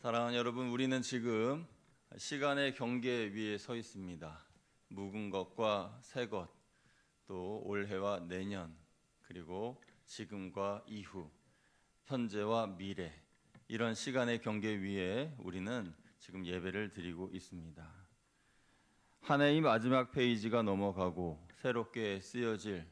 사랑하는 여러분, 우리는 지금 시간의 경계 위에 서 있습니다. 묵은 것과 새 것, 또 올해와 내년, 그리고 지금과 이후, 현재와 미래, 이런 시간의 경계 위에 우리는 지금 예배를 드리고 있습니다. 한 해의 마지막 페이지가 넘어가고 새롭게 쓰여질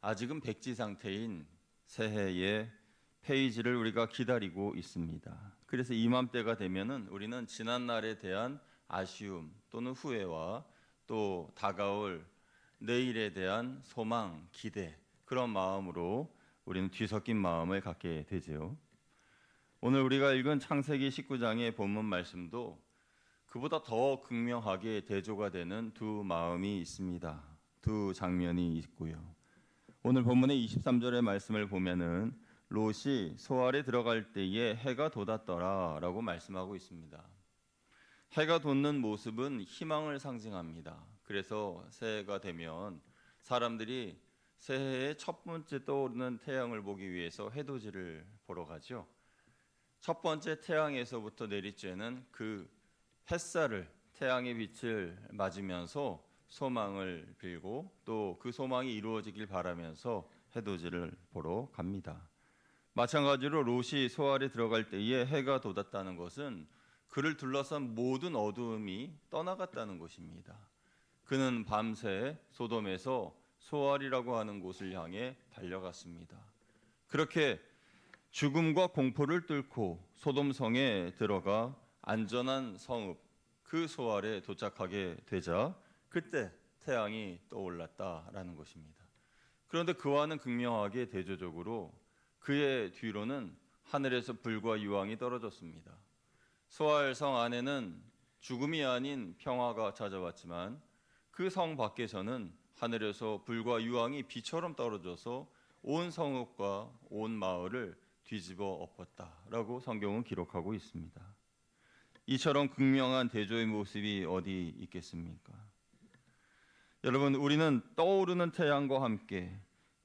아직은 백지 상태인 새해의 페이지를 우리가 기다리고 있습니다. 그래서 이맘때가 되면은 우리는 지난 날에 대한 아쉬움 또는 후회와 또 다가올 내일에 대한 소망, 기대 그런 마음으로 우리는 뒤섞인 마음을 갖게 되지요. 오늘 우리가 읽은 창세기 19장의 본문 말씀도 그보다 더 극명하게 대조가 되는 두 마음이 있습니다. 두 장면이 있고요. 오늘 본문의 23절의 말씀을 보면은 롯이 소알에 들어갈 때에 해가 돋았더라라고 말씀하고 있습니다. 해가 돋는 모습은 희망을 상징합니다. 그래서 새해가 되면 사람들이 새해의 첫 번째 떠오르는 태양을 보기 위해서 해돋이를 보러 가죠. 첫 번째 태양에서부터 내리쬐는 그 햇살을 태양의 빛을 맞으면서 소망을 빌고 또 그 소망이 이루어지길 바라면서 해돋이를 보러 갑니다. 마찬가지로 롯이 소알에 들어갈 때에 해가 돋았다는 것은 그를 둘러싼 모든 어두움이 떠나갔다는 것입니다. 그는 밤새 소돔에서 소알이라고 하는 곳을 향해 달려갔습니다. 그렇게 죽음과 공포를 뚫고 소돔 성에 들어가 안전한 성읍 그 소알에 도착하게 되자 그때 태양이 떠올랐다라는 것입니다. 그런데 그와는 극명하게 대조적으로 그의 뒤로는 하늘에서 불과 유황이 떨어졌습니다. 소알 성 안에는 죽음이 아닌 평화가 찾아왔지만 그 성 밖에서는 하늘에서 불과 유황이 비처럼 떨어져서 온 성읍과 온 마을을 뒤집어 엎었다라고 성경은 기록하고 있습니다. 이처럼 극명한 대조의 모습이 어디 있겠습니까? 여러분, 우리는 떠오르는 태양과 함께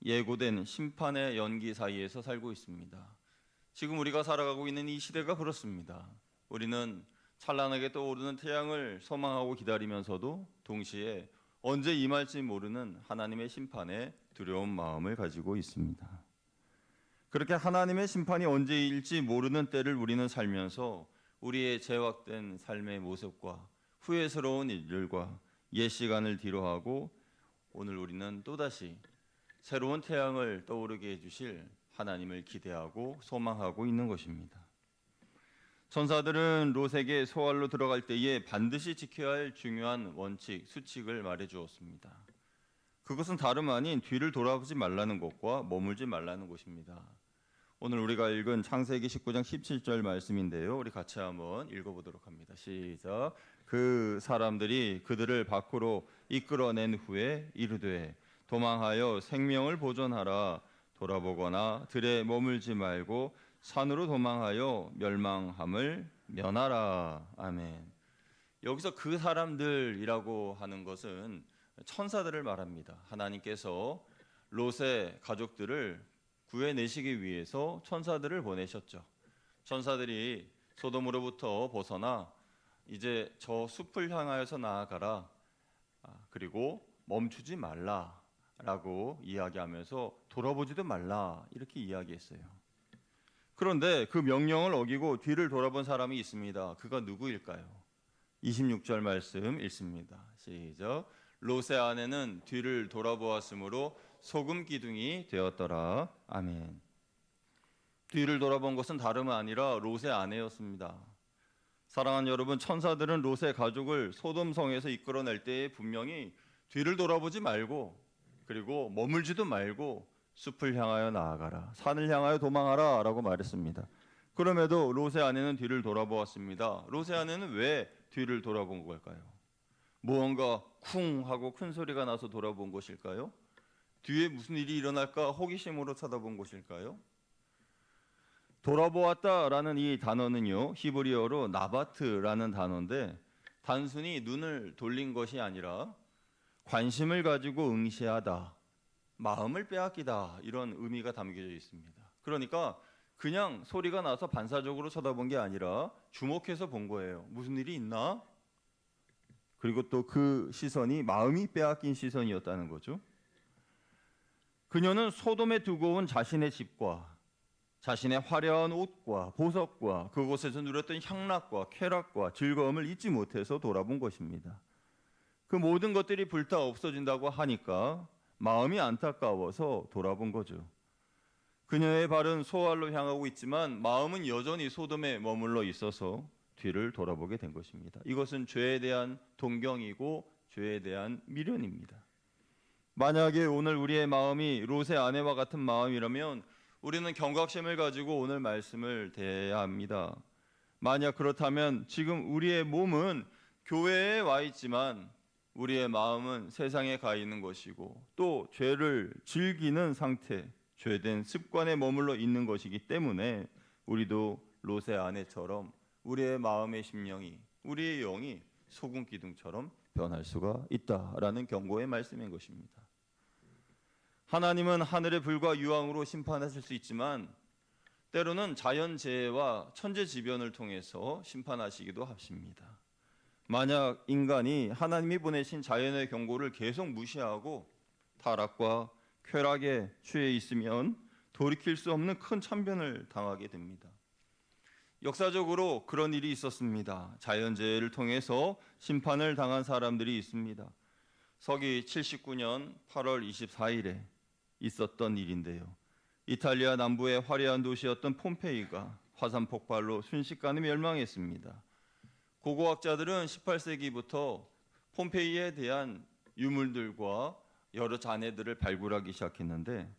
예고된 심판의 연기 사이에서 살고 있습니다. 지금 우리가 살아가고 있는 이 시대가 그렇습니다. 우리는 찬란하게 떠오르는 태양을 소망하고 기다리면서도 동시에 언제 임할지 모르는 하나님의 심판에 두려운 마음을 가지고 있습니다. 그렇게 하나님의 심판이 언제일지 모르는 때를 우리는 살면서 우리의 제약된 삶의 모습과 후회스러운 일들과 옛 시간을 뒤로하고 오늘 우리는 또다시 새로운 태양을 떠오르게 해주실 하나님을 기대하고 소망하고 있는 것입니다. 천사들은 롯에게 소알로 들어갈 때에 반드시 지켜야 할 중요한 원칙, 수칙을 말해 주었습니다. 그것은 다름 아닌 뒤를 돌아보지 말라는 것과 머물지 말라는 것입니다. 오늘 우리가 읽은 창세기 19장 17절 말씀인데요. 우리 같이 한번 읽어보도록 합니다. 시작. 그 사람들이 그들을 밖으로 이끌어낸 후에 이르되 도망하여 생명을 보존하라 돌아보거나 들에 머물지 말고 산으로 도망하여 멸망함을 면하라. 아멘. 여기서 그 사람들이라고 하는 것은 천사들을 말합니다. 하나님께서 롯의 가족들을 구해내시기 위해서 천사들을 보내셨죠. 천사들이 소돔으로부터 벗어나 이제 저 숲을 향하여서 나아가라. 아, 그리고 멈추지 말라 라고 이야기하면서 돌아보지도 말라 이렇게 이야기했어요. 그런데 그 명령을 어기고 뒤를 돌아본 사람이 있습니다. 그가 누구일까요? 26절 말씀 읽습니다. 시작. 롯의 아내는 뒤를 돌아보았으므로 소금 기둥이 되었더라. 아멘. 뒤를 돌아본 것은 다름 아니라 롯의 아내였습니다. 사랑하는 여러분, 천사들은 롯의 가족을 소돔성에서 이끌어낼 때에 분명히 뒤를 돌아보지 말고 그리고 머물지도 말고 숲을 향하여 나아가라. 산을 향하여 도망하라 라고 말했습니다. 그럼에도 롯의 아내는 뒤를 돌아보았습니다. 롯의 아내는 왜 뒤를 돌아본 걸까요? 무언가 쿵 하고 큰 소리가 나서 돌아본 것일까요? 뒤에 무슨 일이 일어날까 호기심으로 쳐다본 것일까요? 돌아보았다라는 이 단어는요 히브리어로 나바트라는 단어인데 단순히 눈을 돌린 것이 아니라 관심을 가지고 응시하다, 마음을 빼앗기다 이런 의미가 담겨져 있습니다. 그러니까 그냥 소리가 나서 반사적으로 쳐다본 게 아니라 주목해서 본 거예요. 무슨 일이 있나? 그리고 또 그 시선이 마음이 빼앗긴 시선이었다는 거죠. 그녀는 소돔에 두고 온 자신의 집과 자신의 화려한 옷과 보석과 그곳에서 누렸던 향락과 쾌락과 즐거움을 잊지 못해서 돌아본 것입니다. 그 모든 것들이 불타 없어진다고 하니까 마음이 안타까워서 돌아본 거죠. 그녀의 발은 소알로 향하고 있지만 마음은 여전히 소돔에 머물러 있어서 뒤를 돌아보게 된 것입니다. 이것은 죄에 대한 동경이고 죄에 대한 미련입니다. 만약에 오늘 우리의 마음이 롯의 아내와 같은 마음이라면 우리는 경각심을 가지고 오늘 말씀을 대해야 합니다. 만약 그렇다면 지금 우리의 몸은 교회에 와 있지만 우리의 마음은 세상에 가 있는 것이고 또 죄를 즐기는 상태, 죄된 습관에 머물러 있는 것이기 때문에 우리도 롯의 아내처럼 우리의 마음의 심령이 우리의 영이 소금 기둥처럼 변할 수가 있다라는 경고의 말씀인 것입니다. 하나님은 하늘의 불과 유황으로 심판하실 수 있지만 때로는 자연재해와 천재지변을 통해서 심판하시기도 하십니다. 만약 인간이 하나님이 보내신 자연의 경고를 계속 무시하고 타락과 쾌락에 취해 있으면 돌이킬 수 없는 큰 참변을 당하게 됩니다. 역사적으로 그런 일이 있었습니다. 자연재해를 통해서 심판을 당한 사람들이 있습니다. 서기 79년 8월 24일에 있었던 일인데요. 이탈리아 남부의 화려한 도시였던 폼페이가 화산 폭발로 순식간에 멸망했습니다. 고고학자들은 18세기부터 폼페이에 대한 유물들과 여러 잔해들을 발굴하기 시작했는데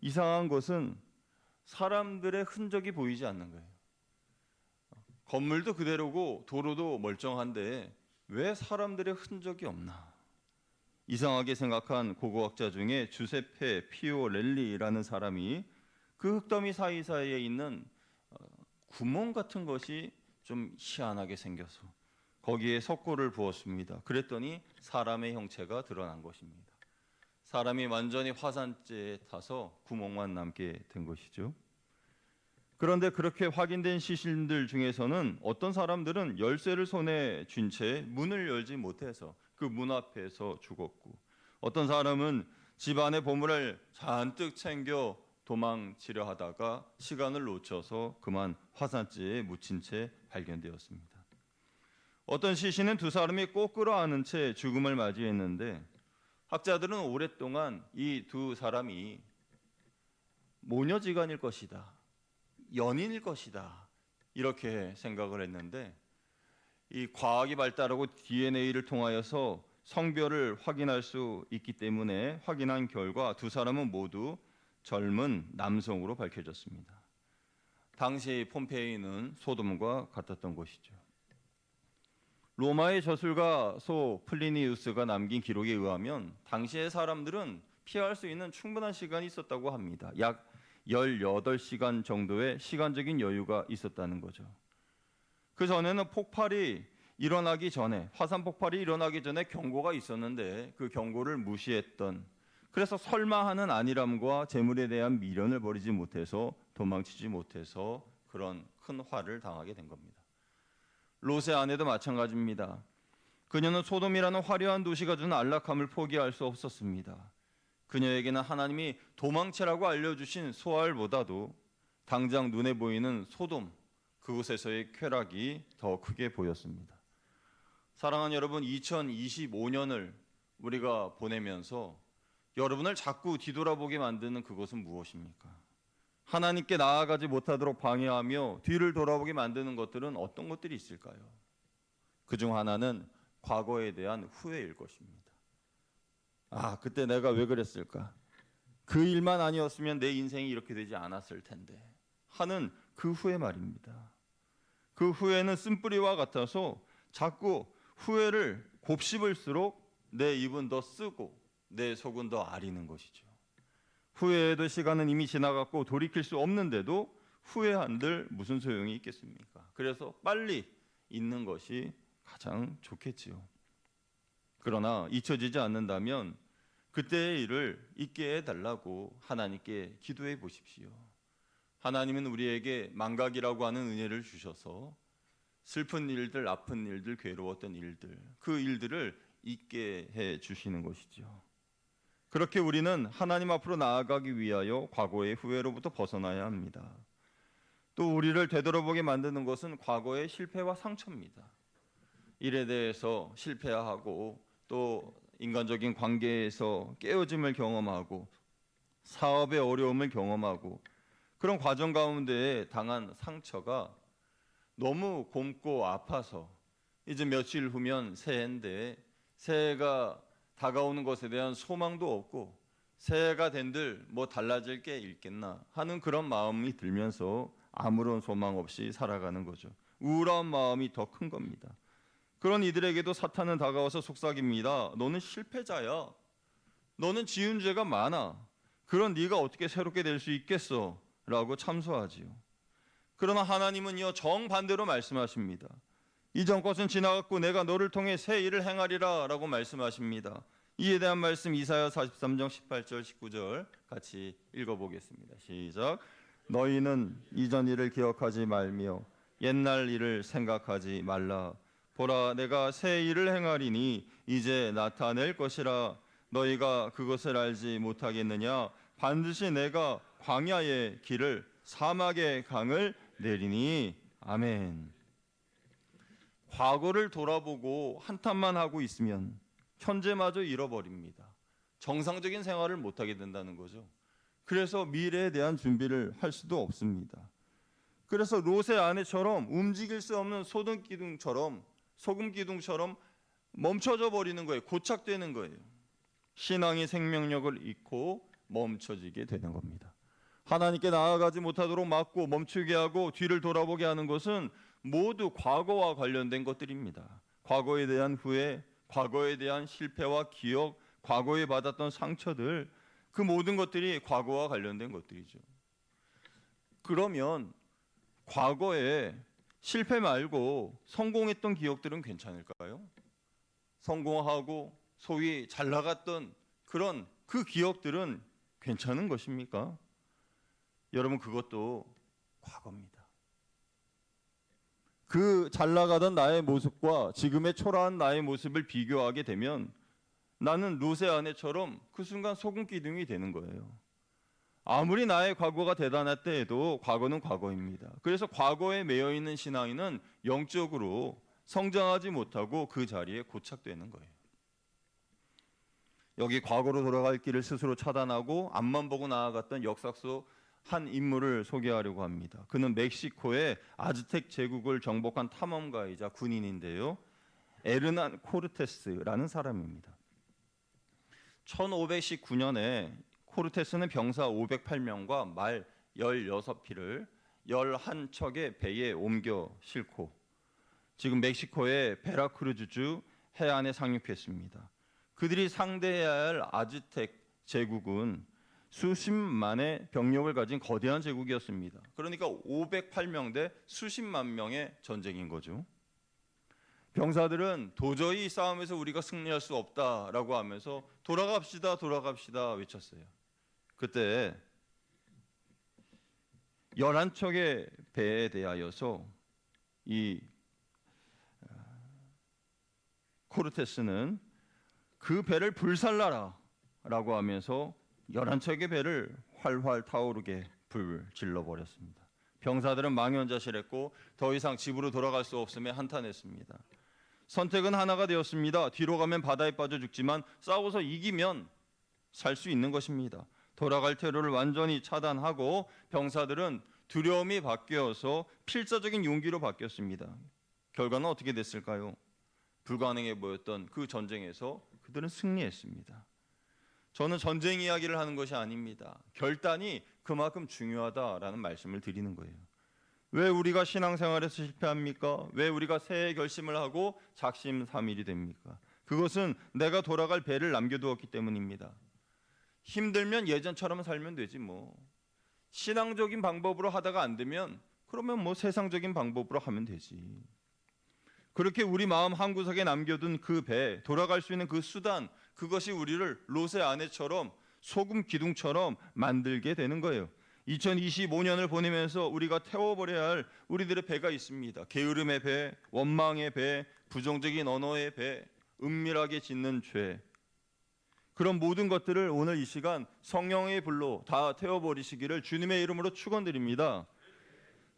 이상한 것은 사람들의 흔적이 보이지 않는 거예요. 건물도 그대로고 도로도 멀쩡한데 왜 사람들의 흔적이 없나? 이상하게 생각한 고고학자 중에 주세페 피오렐리라는 사람이 그 흙더미 사이사이에 있는 어, 구멍 같은 것이 좀 희한하게 생겨서 거기에 석고를 부었습니다. 그랬더니 사람의 형체가 드러난 것입니다. 사람이 완전히 화산재에 타서 구멍만 남게 된 것이죠. 그런데 그렇게 확인된 시신들 중에서는 어떤 사람들은 열쇠를 손에 쥔 채 문을 열지 못해서 그 문 앞에서 죽었고 어떤 사람은 집안의 보물을 잔뜩 챙겨 도망치려 하다가 시간을 놓쳐서 그만 화산재에 묻힌 채 발견되었습니다. 어떤 시신은 두 사람이 꼭 끌어안은 채 죽음을 맞이했는데 학자들은 오랫동안 이 두 사람이 모녀지간일 것이다. 연인일 것이다. 이렇게 생각을 했는데 이 과학이 발달하고 DNA를 통하여서 성별을 확인할 수 있기 때문에 확인한 결과 두 사람은 모두 젊은 남성으로 밝혀졌습니다. 당시 폼페이는 소돔과 같았던 곳이죠. 로마의 저술가 소 플리니우스가 남긴 기록에 의하면 당시의 사람들은 피할 수 있는 충분한 시간이 있었다고 합니다. 약 18시간 정도의 시간적인 여유가 있었다는 거죠. 그 전에는 폭발이 일어나기 전에 화산 폭발이 일어나기 전에 경고가 있었는데 그 경고를 무시했던 그래서 설마 하는 안일함과 재물에 대한 미련을 버리지 못해서 도망치지 못해서 그런 큰 화를 당하게 된 겁니다. 롯의 아내도 마찬가지입니다. 그녀는 소돔이라는 화려한 도시가 주는 안락함을 포기할 수 없었습니다. 그녀에게는 하나님이 도망치라고 알려주신 소알보다도 당장 눈에 보이는 소돔 그곳에서의 쾌락이 더 크게 보였습니다. 사랑하는 여러분, 2025년을 우리가 보내면서 여러분을 자꾸 뒤돌아보게 만드는 그것은 무엇입니까? 하나님께 나아가지 못하도록 방해하며 뒤를 돌아보게 만드는 것들은 어떤 것들이 있을까요? 그 중 하나는 과거에 대한 후회일 것입니다. 아, 그때 내가 왜 그랬을까? 그 일만 아니었으면 내 인생이 이렇게 되지 않았을 텐데 하는 그 후회 말입니다. 그 후회는 쓴뿌리와 같아서 자꾸 후회를 곱씹을수록 내 입은 더 쓰고 내 속은 더 아리는 것이죠. 후회에도 시간은 이미 지나갔고 돌이킬 수 없는데도 후회한들 무슨 소용이 있겠습니까? 그래서 빨리 있는 것이 가장 좋겠지요. 그러나 잊혀지지 않는다면 그때의 일을 잊게 해달라고 하나님께 기도해 보십시오. 하나님은 우리에게 망각이라고 하는 은혜를 주셔서 슬픈 일들, 아픈 일들, 괴로웠던 일들, 그 일들을 잊게 해 주시는 것이죠. 그렇게 우리는 하나님 앞으로 나아가기 위하여 과거의 후회로부터 벗어나야 합니다. 또 우리를 되돌아보게 만드는 것은 과거의 실패와 상처입니다. 일에 대해서 실패하고 또 인간적인 관계에서 깨어짐을 경험하고 사업의 어려움을 경험하고 그런 과정 가운데 당한 상처가 너무 곰고 아파서 이제 며칠 후면 새해인데 새해가 다가오는 것에 대한 소망도 없고 새해가 된들 뭐 달라질 게 있겠나 하는 그런 마음이 들면서 아무런 소망 없이 살아가는 거죠. 우울한 마음이 더 큰 겁니다. 그런 이들에게도 사탄은 다가와서 속삭입니다. 너는 실패자야. 너는 지은 죄가 많아. 그런 네가 어떻게 새롭게 될 수 있겠어? 라고 참소하지요. 그러나 하나님은요 정반대로 말씀하십니다. 이전 것은 지나갔고 내가 너를 통해 새 일을 행하리라 라고 말씀하십니다. 이에 대한 말씀 이사야 43장 18절 19절 같이 읽어보겠습니다. 시작. 너희는 이전 일을 기억하지 말며 옛날 일을 생각하지 말라. 보라 내가 새 일을 행하리니 이제 나타낼 것이라 너희가 그것을 알지 못하겠느냐 반드시 내가 광야의 길을 사막의 강을 내리니 아멘. 과거를 돌아보고 한탄만 하고 있으면 현재마저 잃어버립니다. 정상적인 생활을 못 하게 된다는 거죠. 그래서 미래에 대한 준비를 할 수도 없습니다. 그래서 롯의 아내처럼 움직일 수 없는 소등 기둥처럼 소금 기둥처럼 멈춰져 버리는 거예요. 고착되는 거예요. 신앙의 생명력을 잃고 멈춰지게 되는 겁니다. 하나님께 나아가지 못하도록 막고 멈추게 하고 뒤를 돌아보게 하는 것은 모두 과거와 관련된 것들입니다. 과거에 대한 후회, 과거에 대한 실패와 기억, 과거에 받았던 상처들 그 모든 것들이 과거와 관련된 것들이죠. 그러면 과거에 실패 말고 성공했던 기억들은 괜찮을까요? 성공하고 소위 잘 나갔던 그런 그 기억들은 괜찮은 것입니까? 여러분 그것도 과거입니다. 그 잘 나가던 나의 모습과 지금의 초라한 나의 모습을 비교하게 되면 나는 롯의 아내처럼 그 순간 소금 기둥이 되는 거예요. 아무리 나의 과거가 대단했다 해도 과거는 과거입니다. 그래서 과거에 매여 있는 신앙인은 영적으로 성장하지 못하고 그 자리에 고착되는 거예요. 여기 과거로 돌아갈 길을 스스로 차단하고 앞만 보고 나아갔던 역사 속 한 인물을 소개하려고 합니다. 그는 멕시코의 아즈텍 제국을 정복한 탐험가이자 군인인데요. 에르난 코르테스라는 사람입니다. 1519년에 코르테스는 병사 508명과 말 16피를 11척의 배에 옮겨 싣고 지금 멕시코의 베라크루즈주 해안에 상륙했습니다. 그들이 상대해야 할 아즈텍 제국은 수십만의 병력을 가진 거대한 제국이었습니다. 그러니까 508명 대 수십만 명의 전쟁인 거죠. 병사들은 도저히 이 싸움에서 우리가 승리할 수 없다라고 하면서 돌아갑시다, 돌아갑시다 외쳤어요. 그때 11척의 배에 대하여서 이 어, 코르테스는 그 배를 불살라라 라고 하면서 11척의 배를 활활 타오르게 불 질러 버렸습니다. 병사들은 망연자실했고 더 이상 집으로 돌아갈 수 없음에 한탄했습니다. 선택은 하나가 되었습니다. 뒤로 가면 바다에 빠져 죽지만 싸워서 이기면 살 수 있는 것입니다. 돌아갈 테러를 완전히 차단하고 병사들은 두려움이 바뀌어서 필사적인 용기로 바뀌었습니다. 결과는 어떻게 됐을까요? 불가능해 보였던 그 전쟁에서 그들은 승리했습니다. 저는 전쟁 이야기를 하는 것이 아닙니다. 결단이 그만큼 중요하다라는 말씀을 드리는 거예요. 왜 우리가 신앙생활에서 실패합니까? 왜 우리가 새해 결심을 하고 작심삼일이 됩니까? 그것은 내가 돌아갈 배를 남겨두었기 때문입니다. 힘들면 예전처럼 살면 되지 뭐. 신앙적인 방법으로 하다가 안 되면 그러면 뭐 세상적인 방법으로 하면 되지. 그렇게 우리 마음 한 구석에 남겨둔 그 배, 돌아갈 수 있는 그 수단, 그것이 우리를 롯의 아내처럼 소금 기둥처럼 만들게 되는 거예요. 2025년을 보내면서 우리가 태워버려야 할 우리들의 배가 있습니다. 게으름의 배, 원망의 배, 부정적인 언어의 배, 은밀하게 짓는 죄. 그런 모든 것들을 오늘 이 시간 성령의 불로 다 태워버리시기를 주님의 이름으로 축원드립니다.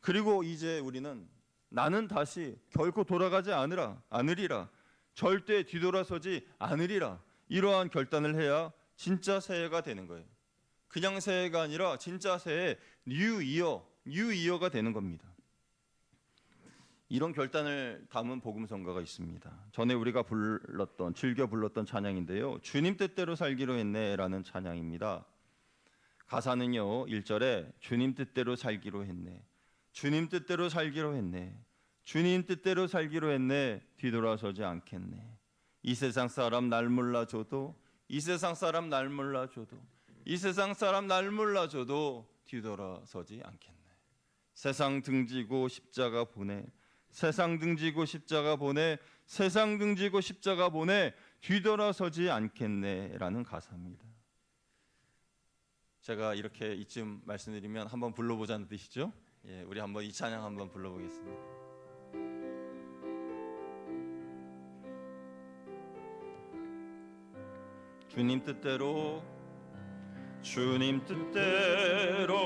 그리고 이제 우리는 나는 다시 결코 돌아가지 않으라 않으리라 절대 뒤돌아서지 않으리라 이러한 결단을 해야 진짜 새해가 되는 거예요. 그냥 새해가 아니라 진짜 새해 뉴 이어 뉴 이어가 되는 겁니다. 이런 결단을 담은 복음 성가가 있습니다. 전에 우리가 불렀던 즐겨 불렀던 찬양인데요. 주님 뜻대로 살기로 했네라는 찬양입니다. 가사는요. 1절에 주님 뜻대로 살기로 했네. 주님 뜻대로 살기로 했네. 주님 뜻대로 살기로 했네. 뒤돌아서지 않겠네. 이 세상 사람 날 몰라줘도 이 세상 사람 날 몰라줘도 이 세상 사람 날 몰라줘도 뒤돌아서지 않겠네. 세상 등지고 십자가 보내 세상 등지고 십자가 보내 세상 등지고 십자가 보내 뒤돌아서지 않겠네라는 가사입니다. 제가 이렇게 이쯤 말씀드리면 한번 불러보자는 뜻이죠. 예, 우리 한번 이 찬양 한번 불러보겠습니다. 주님 뜻대로 주님 뜻대로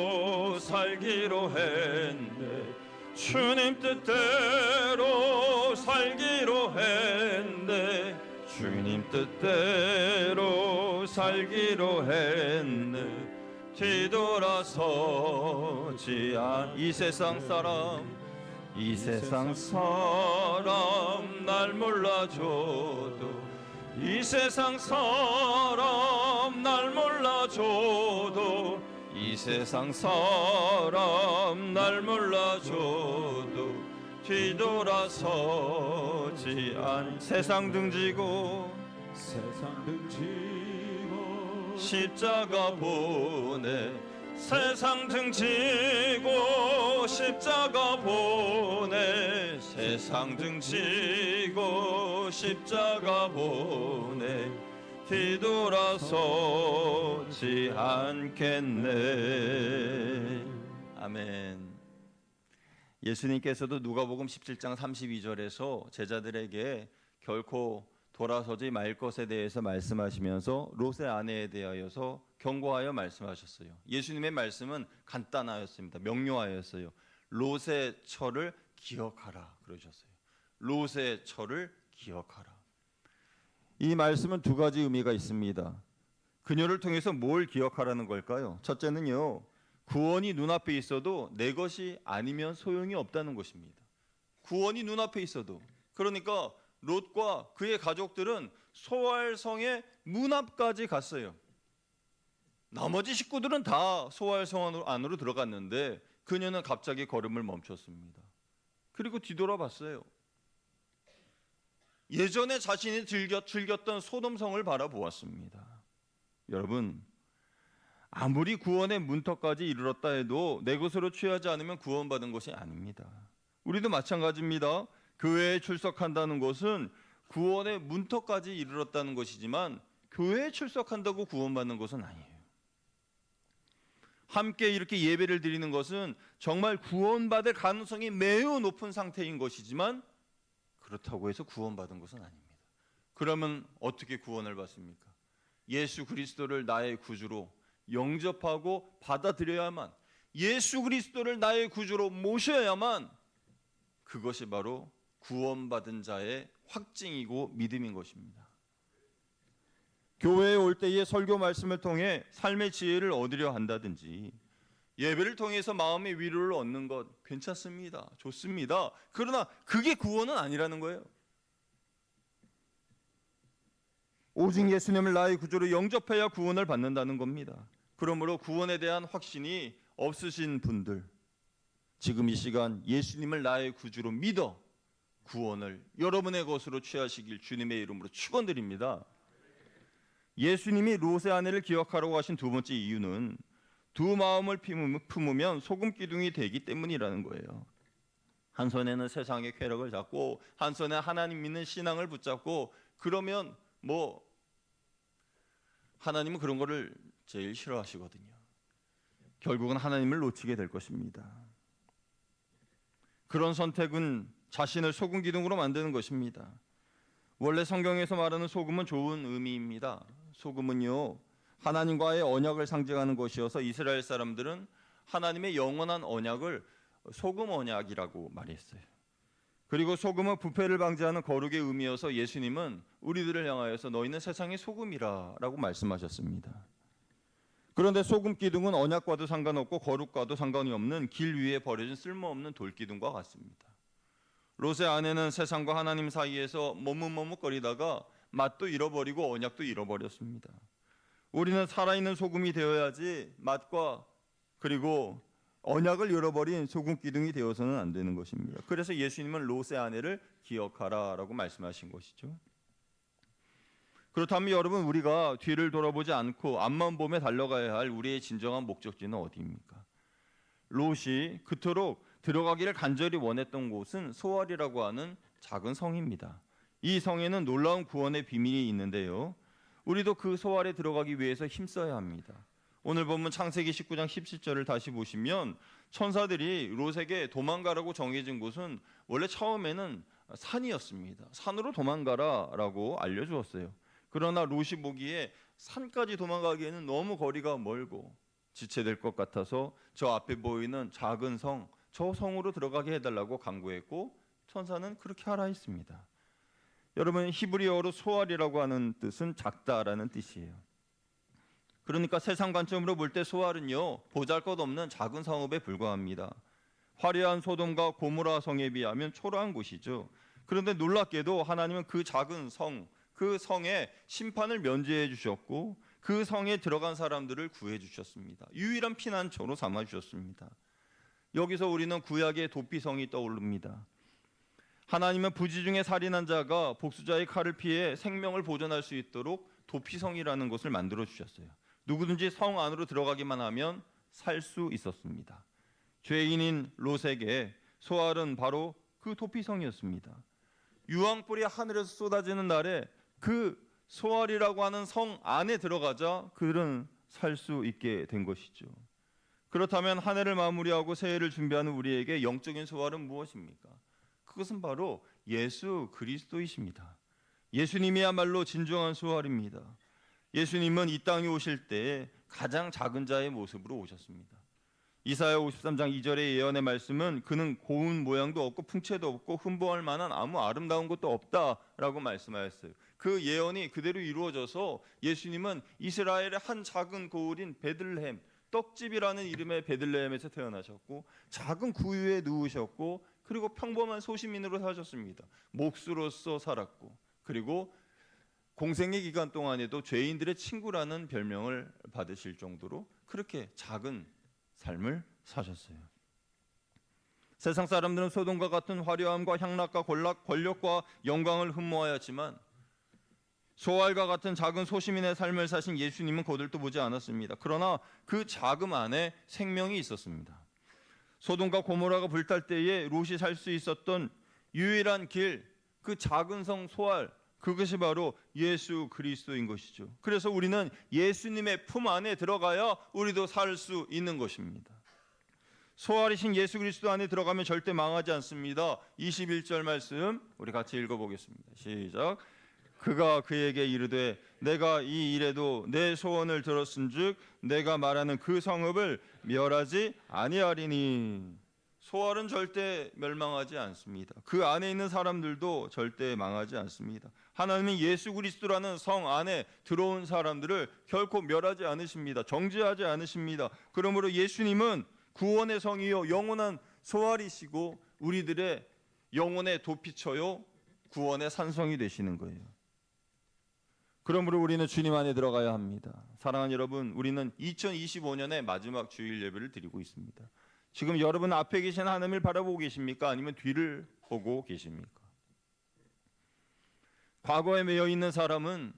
살기로 했네. 주님 뜻대로 살기로 했네. 주님 뜻대로 살기로 했네. 뒤돌아서지 않이 세상 사람 이 세상 사람 날 몰라줘도 이 세상 사람 날 몰라줘도 이 세상 사람 날 몰라줘도 뒤돌아서지 않 세상 등지고 세상 등지고 십자가 보내 세상 등지고 십자가 보내. 세상 등지고 십자가 보내. 뒤돌아서지 않겠네. 아멘. 예수님께서도 누가복음 17장 32절에서 제자들에게 결코 돌아서지 말 것에 대해서 말씀하시면서 롯의 아내에 대하여서 경고하여 말씀하셨어요. 예수님의 말씀은 간단하였습니다. 명료하였어요. 롯의 처를 기억하라 그러셨어요. 롯의 처를 기억하라. 이 말씀은 두 가지 의미가 있습니다. 그녀를 통해서 뭘 기억하라는 걸까요? 첫째는요. 구원이 눈앞에 있어도 내 것이 아니면 소용이 없다는 것입니다. 구원이 눈앞에 있어도 그러니까 롯과 그의 가족들은 소알성의 문 앞까지 갔어요. 나머지 식구들은 다 소알성 안으로, 들어갔는데 그녀는 갑자기 걸음을 멈췄습니다. 그리고 뒤돌아봤어요. 예전에 자신이 즐겼, 즐겼던 소돔성을 바라보았습니다. 여러분, 아무리 구원의 문턱까지 이르렀다 해도 내 것으로 취하지 않으면 구원받은 것이 아닙니다. 우리도 마찬가지입니다. 교회에 출석한다는 것은 구원의 문턱까지 이르렀다는 것이지만 교회에 출석한다고 구원받는 것은 아니에요. 함께 이렇게 예배를 드리는 것은 정말 구원받을 가능성이 매우 높은 상태인 것이지만 그렇다고 해서 구원받은 것은 아닙니다. 그러면 어떻게 구원을 받습니까? 예수 그리스도를 나의 구주로 영접하고 받아들여야만 예수 그리스도를 나의 구주로 모셔야만 그것이 바로 구원받은 자의 확증이고 믿음인 것입니다. 교회에 올 때의 설교 말씀을 통해 삶의 지혜를 얻으려 한다든지 예배를 통해서 마음의 위로를 얻는 것 괜찮습니다. 좋습니다. 그러나 그게 구원은 아니라는 거예요. 오직 예수님을 나의 구주로 영접해야 구원을 받는다는 겁니다. 그러므로 구원에 대한 확신이 없으신 분들 지금 이 시간 예수님을 나의 구주로 믿어 구원을 여러분의 것으로 취하시길 주님의 이름으로 축원드립니다. 예수님이 롯의 아내를 기억하라고 하신 두 번째 이유는 두 마음을 품으면 소금 기둥이 되기 때문이라는 거예요. 한 손에는 세상의 쾌락을 잡고 한 손에 하나님 믿는 신앙을 붙잡고 그러면 뭐 하나님은 그런 거를 제일 싫어하시거든요. 결국은 하나님을 놓치게 될 것입니다. 그런 선택은 자신을 소금 기둥으로 만드는 것입니다. 원래 성경에서 말하는 소금은 좋은 의미입니다. 소금은요 하나님과의 언약을 상징하는 것이어서 이스라엘 사람들은 하나님의 영원한 언약을 소금 언약이라고 말했어요. 그리고 소금은 부패를 방지하는 거룩의 의미여서 예수님은 우리들을 향하여서 너희는 세상의 소금이라라고 말씀하셨습니다. 그런데 소금 기둥은 언약과도 상관없고 거룩과도 상관이 없는 길 위에 버려진 쓸모없는 돌 기둥과 같습니다. 롯의 아내는 세상과 하나님 사이에서 머뭇머뭇거리다가 맛도 잃어버리고 언약도 잃어버렸습니다. 우리는 살아있는 소금이 되어야지 맛과 그리고 언약을 잃어버린 소금 기둥이 되어서는 안 되는 것입니다. 그래서 예수님은 롯의 아내를 기억하라라고 말씀하신 것이죠. 그렇다면 여러분 우리가 뒤를 돌아보지 않고 앞만 보며 달려가야 할 우리의 진정한 목적지는 어디입니까? 롯이 그토록 들어가기를 간절히 원했던 곳은 소알이라고 하는 작은 성입니다. 이 성에는 놀라운 구원의 비밀이 있는데요. 우리도 그 소알에 들어가기 위해서 힘써야 합니다. 오늘 보면 창세기 19장 17절을 다시 보시면 천사들이 롯에게 도망가라고 정해진 곳은 원래 처음에는 산이었습니다. 산으로 도망가라라고 알려주었어요. 그러나 롯이 보기에 산까지 도망가기에는 너무 거리가 멀고 지체될 것 같아서 저 앞에 보이는 작은 성, 저 성으로 들어가게 해달라고 강구했고 천사는 그렇게 하라 했습니다. 여러분 히브리어로 소알이라고 하는 뜻은 작다라는 뜻이에요. 그러니까 세상 관점으로 볼 때 소알은요 보잘것없는 작은 성읍에 불과합니다. 화려한 소돔과 고모라 성에 비하면 초라한 곳이죠. 그런데 놀랍게도 하나님은 그 작은 성, 그 성에 심판을 면제해 주셨고 그 성에 들어간 사람들을 구해 주셨습니다. 유일한 피난처로 삼아 주셨습니다. 여기서 우리는 구약의 도피성이 떠오릅니다. 하나님은 부지 중에 살인한 자가 복수자의 칼을 피해 생명을 보존할 수 있도록 도피성이라는 것을 만들어 주셨어요. 누구든지 성 안으로 들어가기만 하면 살 수 있었습니다. 죄인인 롯에게 소알은 바로 그 도피성이었습니다. 유황불이 하늘에서 쏟아지는 날에 그 소알이라고 하는 성 안에 들어가자 그들은 살 수 있게 된 것이죠. 그렇다면 한 해를 마무리하고 새해를 준비하는 우리에게 영적인 소알은 무엇입니까? 그것은 바로 예수 그리스도이십니다. 예수님이야말로 진정한 소알입니다. 예수님은 이 땅에 오실 때 가장 작은 자의 모습으로 오셨습니다. 이사야 53장 2절의 예언의 말씀은 그는 고운 모양도 없고 풍채도 없고 흠보할 만한 아무 아름다운 것도 없다라고 말씀하였어요. 그 예언이 그대로 이루어져서 예수님은 이스라엘의 한 작은 고을인 베들레헴 떡집이라는 이름의 베들레헴에서 태어나셨고 작은 구유에 누우셨고 그리고 평범한 소시민으로 사셨습니다. 목수로서 살았고 그리고 공생의 기간 동안에도 죄인들의 친구라는 별명을 받으실 정도로 그렇게 작은 삶을 사셨어요. 세상 사람들은 소돔과 같은 화려함과 향락과 권락, 권력과 영광을 흠모하였지만 소알과 같은 작은 소시민의 삶을 사신 예수님은 거들떠 보지 않았습니다. 그러나 그 자금 안에 생명이 있었습니다. 소돔과 고모라가 불탈 때에 롯이 살 수 있었던 유일한 길, 그 작은 성 소알, 그것이 바로 예수 그리스도인 것이죠. 그래서 우리는 예수님의 품 안에 들어가야 우리도 살 수 있는 것입니다. 소알이신 예수 그리스도 안에 들어가면 절대 망하지 않습니다. 21절 말씀 우리 같이 읽어보겠습니다. 시작. 그가 그에게 이르되 내가 이 일에도 내 소원을 들었은즉 내가 말하는 그 성읍을 멸하지 아니하리니 소알은 절대 멸망하지 않습니다. 그 안에 있는 사람들도 절대 망하지 않습니다. 하나님은 예수 그리스도라는 성 안에 들어온 사람들을 결코 멸하지 않으십니다. 정죄하지 않으십니다. 그러므로 예수님은 구원의 성이요 영원한 소알이시고 우리들의 영혼의 도피처요 구원의 산성이 되시는 거예요. 그러므로 우리는 주님 안에 들어가야 합니다. 사랑하는 여러분, 우리는 2025년의 마지막 주일 예배를 드리고 있습니다. 지금 여러분 앞에 계신 하나님을 바라보고 계십니까? 아니면 뒤를 보고 계십니까? 과거에 매여 있는 사람은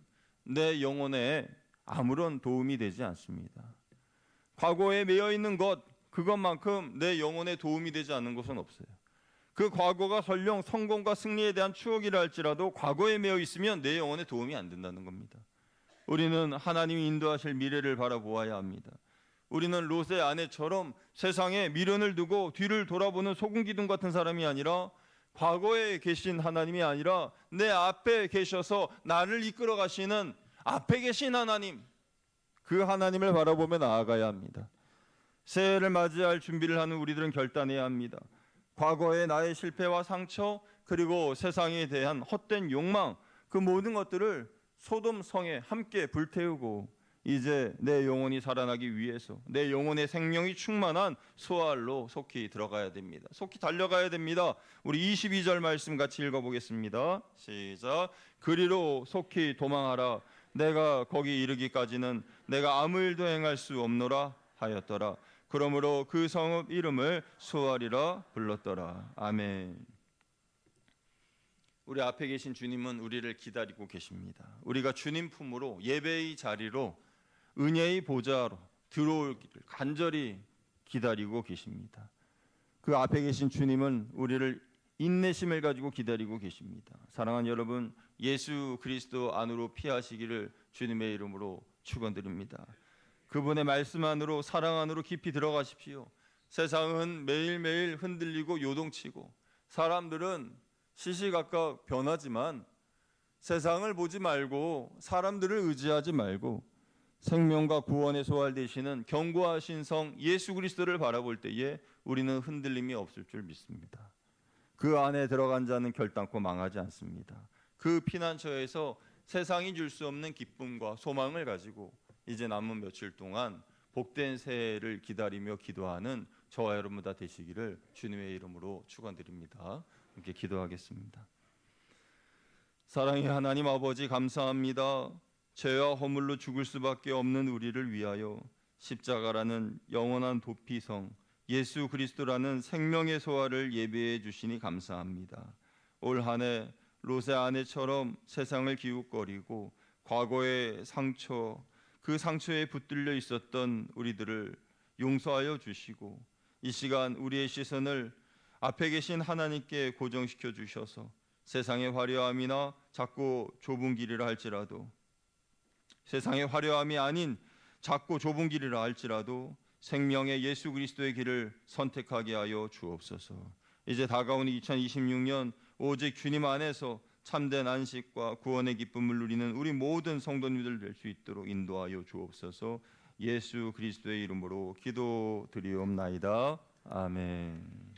내 영혼에 아무런 도움이 되지 않습니다. 과거에 매여 있는 것 그것만큼 내 영혼에 도움이 되지 않는 것은 없어요. 그 과거가 설령 성공과 승리에 대한 추억이라 할지라도 과거에 매여 있으면 내 영혼에 도움이 안 된다는 겁니다. 우리는 하나님이 인도하실 미래를 바라보아야 합니다. 우리는 롯의 아내처럼 세상에 미련을 두고 뒤를 돌아보는 소금 기둥 같은 사람이 아니라 과거에 계신 하나님이 아니라 내 앞에 계셔서 나를 이끌어 가시는 앞에 계신 하나님 그 하나님을 바라보며 나아가야 합니다. 새해를 맞이할 준비를 하는 우리들은 결단해야 합니다. 과거의 나의 실패와 상처 그리고 세상에 대한 헛된 욕망 그 모든 것들을 소돔 성에 함께 불태우고 이제 내 영혼이 살아나기 위해서 내 영혼의 생명이 충만한 소알로 속히 들어가야 됩니다. 속히 달려가야 됩니다. 우리 22절 말씀 같이 읽어 보겠습니다. 시작. 그리로 속히 도망하라. 내가 거기 이르기까지는 내가 아무 일도 행할 수 없노라 하였더라. 그러므로 그 성읍 이름을 소알이라 불렀더라. 아멘. 우리 앞에 계신 주님은 우리를 기다리고 계십니다. 우리가 주님 품으로 예배의 자리로 은혜의 보좌로 들어오기를 간절히 기다리고 계십니다. 그 앞에 계신 주님은 우리를 인내심을 가지고 기다리고 계십니다. 사랑하는 여러분, 예수 그리스도 안으로 피하시기를 주님의 이름으로 축원드립니다. 그분의 말씀 안으로 사랑 안으로 깊이 들어가십시오. 세상은 매일매일 흔들리고 요동치고 사람들은 시시각각 변하지만 세상을 보지 말고 사람들을 의지하지 말고 생명과 구원의 소활 되시는 견고하신 성 예수 그리스도를 바라볼 때에 우리는 흔들림이 없을 줄 믿습니다. 그 안에 들어간 자는 결단코 망하지 않습니다. 그 피난처에서 세상이 줄 수 없는 기쁨과 소망을 가지고 이제 남은 며칠 동안 복된 새해를 기다리며 기도하는 저와 여러분 다 되시기를 주님의 이름으로 축원드립니다. 함께 기도하겠습니다. 사랑의 하나님 아버지 감사합니다. 죄와 허물로 죽을 수밖에 없는 우리를 위하여 십자가라는 영원한 도피성 예수 그리스도라는 생명의 소화를 예배해 주시니 감사합니다. 올 한해 롯의 아내처럼 세상을 기웃거리고 과거의 상처 그 상처에 붙들려 있었던 우리들을 용서하여 주시고 이 시간 우리의 시선을 앞에 계신 하나님께 고정시켜 주셔서 세상의 화려함이나 작고 좁은 길이라 할지라도 세상의 화려함이 아닌 작고 좁은 길이라 할지라도 생명의 예수 그리스도의 길을 선택하게 하여 주옵소서. 이제 다가오는 2026년 오직 주님 안에서 참된 안식과 구원의 기쁨을 누리는 우리 모든 성도님들 될 수 있도록 인도하여 주옵소서. 예수 그리스도의 이름으로 기도드리옵나이다. 아멘.